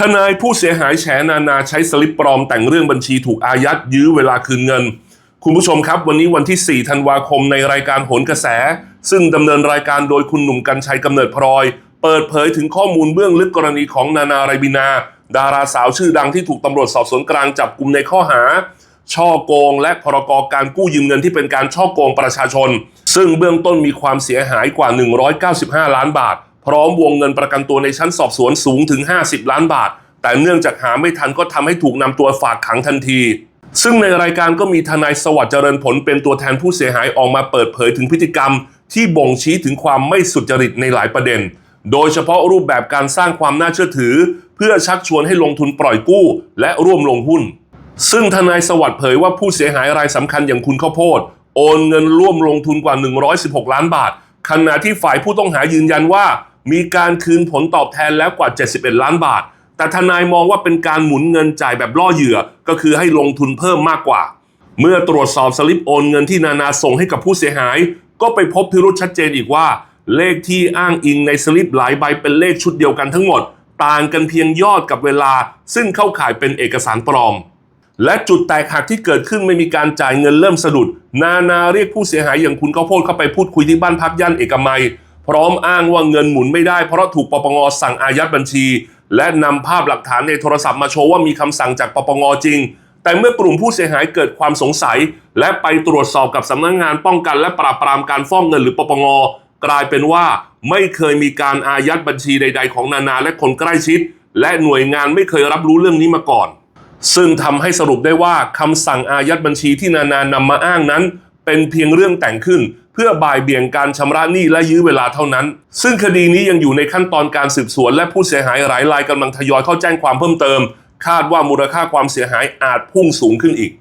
ทนายผู้เสียหายแฉนานาใช้สลิปปลอมแต่งเรื่องบัญชีถูกอายัดยื้อเวลาคืนเงิน คุณผู้ชมครับ วันนี้วันที่ 4 ธันวาคมในรายการโหนกระแส ซึ่งดำเนินรายการโดยคุณหนุ่มกัญชัยกำเนิดพลอย เปิดเผยถึงข้อมูลเบื้องลึกกรณีของนานาไรบินา ดาราสาวชื่อดังที่ถูกตำรวจสอบสวนกลางจับกลุ่มในข้อหา ช่อโกง และพรกการกู้ยืมเงินที่เป็นการช่อโกงประชาชน ซึ่งเบื้องต้นมีความเสียหายกว่า 195 ล้านบาท พร้อมวงเงินประกันตัวในชั้นสอบสวนสูงถึง 50 ล้านบาท แต่เนื่องจากหาไม่ทันก็ทำให้ถูกนำตัวฝากขังทันที ซึ่งในรายการก็มีทนายสวัสดิ์เจริญผลเป็นตัวแทนผู้เสียหายออกมาเปิดเผยถึงพฤติกรรม ที่บ่งชี้ถึงความไม่สุจริตในหลายประเด็น โดยเฉพาะรูปแบบการสร้างความน่าเชื่อถือ เพื่อชักชวนให้ลงทุนปล่อยกู้ และร่วมลงหุ้น ซึ่งทนายสวัสดิ์เผยว่าผู้เสียหายรายสำคัญอย่างคุณข้าวโพดโอนเงินร่วมลงทุนกว่า 116 ล้านบาทขณะที่ฝ่ายผู้ต้องหายืนยันว่า มีการคืนผลตอบแทนแล้วกว่า 71 ล้านบาท แต่ทนายมองว่าเป็นการหมุนเงินจ่ายแบบล่อเหยื่อ ก็คือให้ลงทุนเพิ่มมากกว่า เมื่อตรวจสอบสลิปโอนเงินที่นานาส่งให้กับผู้เสียหาย ก็ไปพบพิรุษชัดเจนอีกว่า เลขที่อ้างอิงในสลิปหลายใบเป็นเลขชุดเดียวกันทั้งหมด ต่างกันเพียงยอดกับเวลา ซึ่งเข้าข่ายเป็นเอกสารปลอมและจุดแตกหักที่เกิดขึ้นไม่มีการจ่ายเงินเริ่มสะดุด นานาเรียกผู้เสียหายอย่างคุณข้าวโพดเข้าไปพูดคุยที่บ้านพักย่านเอกมัย พร้อมอ้างว่าเงินหมุนไม่ได้เพราะถูกปปงสั่งอายัดบัญชี และนำภาพหลักฐานในโทรศัพท์มาโชว์ว่ามีคำสั่งจากปปงจริง แต่เมื่อกลุ่มผู้เสียหายเกิดความสงสัย และไปตรวจสอบกับสำนักงานป้องกันและปราบปรามการฟอกเงินหรือปปงกลายเป็นว่าไม่เคยมีการอายัดบัญชีใด ๆ ของนานาและคนใกล้ชิด และหน่วยงานไม่เคยรับรู้เรื่องนี้มาก่อน ซึ่งทำให้สรุปได้ว่าคำสั่งอายัดบัญชีที่นานานำมาอ้างนั้น เป็นเพียงเรื่องแต่งขึ้น เพื่อบ่ายเบี่ยงการชำระหนี้และยื้อเวลาเท่านั้น ซึ่งคดีนี้ยังอยู่ในขั้นตอนการสืบสวน และผู้เสียหายหลายรายกำลังทยอยเข้าแจ้งความเพิ่มเติม คาดว่ามูลค่าความเสียหายอาจพุ่งสูงขึ้นอีก